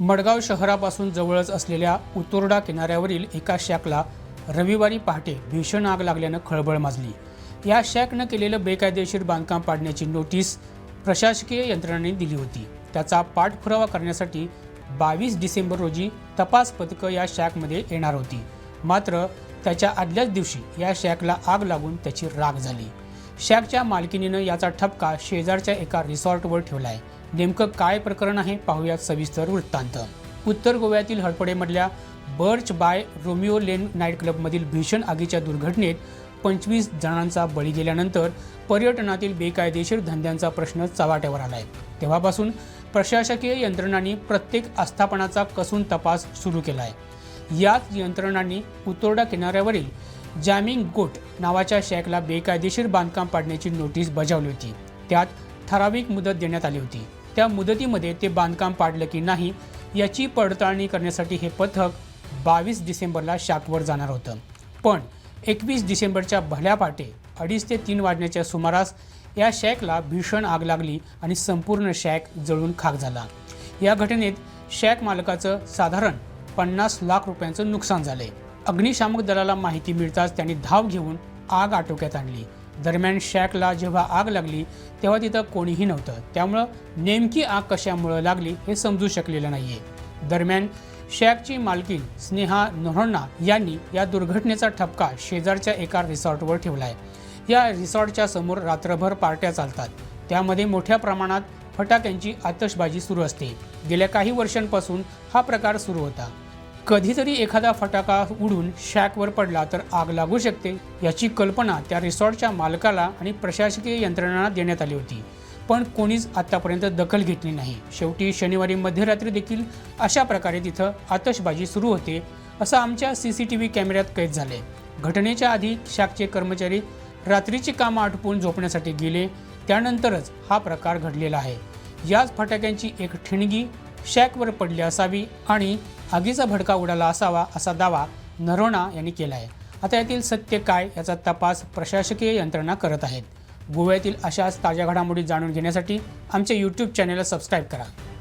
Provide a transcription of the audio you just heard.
मडगाव शहरापासून जवळच असलेल्या उतोर्डा किनाऱ्यावरील एका शॅकला रविवारी पहाटे भीषण आग लागल्यानं खळबळ माजली. या शॅकनं केलेलं बेकायदेशीर बांधकाम पाडण्याची नोटीस प्रशासकीय यंत्रणांनी दिली होती. त्याचा पाठपुरावा करण्यासाठी बावीस डिसेंबर रोजी तपास पथकं या शॅकमध्ये येणार होती. मात्र त्याच्या आदल्याच दिवशी या शॅकला आग लागून त्याची राग झाली. शॅकच्या मालकिनीनं याचा ठपका शेजारच्या एका रिसॉर्टवर ठेवला आहे नेमकं काय प्रकरण आहे पाहूयात सविस्तर वृत्तांत. उत्तर गोव्यातील हडपडेमधल्या Birch by Romeo Lane night क्लबमधील भीषण आगीच्या दुर्घटनेत पंचवीस जणांचा बळी गेल्यानंतर पर्यटनातील बेकायदेशीर धंद्यांचा प्रश्न चव्हाट्यावर आला आहे तेव्हापासून प्रशासकीय यंत्रणांनी प्रत्येक आस्थापनाचा कसून तपास सुरू केला आहे याच यंत्रणांनी उतोर्डा किनाऱ्यावरील जॅमिंग गोट नावाच्या शॅकला बेकायदेशीर बांधकाम पाडण्याची नोटीस बजावली होती. त्यात ठराविक मुदत देण्यात आली होती. त्या मुदतीमध्ये ते बांधकाम पाडलं की नाही याची पडताळणी करण्यासाठी हे पथक बावीस डिसेंबरला शाकवर जाणार होतं. पण एकवीस डिसेंबरच्या भल्या पाटे अडीच ते तीन वाजण्याच्या सुमारास या शॅकला भीषण आग लागली आणि संपूर्ण शॅक जळून खाक झाला. या घटनेत शॅक मालकाचं साधारण पन्नास लाख रुपयांचं नुकसान झालंय. अग्निशामक दलाला माहिती मिळताच त्यांनी धाव घेऊन आग आटोक्यात आणली. दरम्यान शॅकला जेव्हा आग लागली तेव्हा तिथं कोणीही नव्हतं. त्यामुळं नेमकी आग कशामुळं लागली हे समजू शकलेलं नाही आहे दरम्यान शॅकची मालकीन स्नेहा नोहण्णा यांनी या दुर्घटनेचा ठपका शेजारच्या एका रिसॉर्टवर ठेवला आहे या रिसॉर्टच्या समोर रात्रभर पार्ट्या चालतात. त्यामध्ये मोठ्या प्रमाणात फटाक्यांची आतषबाजी सुरू असते. गेल्या काही वर्षांपासून हा प्रकार सुरू होता. कधीतरी एखादा फटाका उडून शॅकवर पडला तर आग लागू शकते याची कल्पना त्या रिसॉर्टच्या मालकाला आणि प्रशासकीय यंत्रणांना देण्यात आली होती. पण कोणीच आतापर्यंत दखल घेतली नाही. शेवटी शनिवारी मध्यरात्री देखील अशा प्रकारे तिथं आतषबाजी सुरू होते असं आमच्या सी सी टी व्ही कॅमेऱ्यात कैद झाले घटनेच्या आधी शाकचे कर्मचारी रात्रीची कामं आटपून झोपण्यासाठी गेले त्यानंतरच हा प्रकार घडलेला आहे. याच फटाक्यांची एक ठिणगी शॅकवर पडली असावी आणि आगीचा भडका उडाला असावा असा दावा नरोणा यांनी केला आहे आता यातील सत्य काय याचा तपास प्रशासकीय यंत्रणा करत आहेत. गोव्यातील अशाच ताज्या घडामोडी जाणून घेण्यासाठी आमच्या यूट्यूब चॅनेलला सबस्क्राईब करा.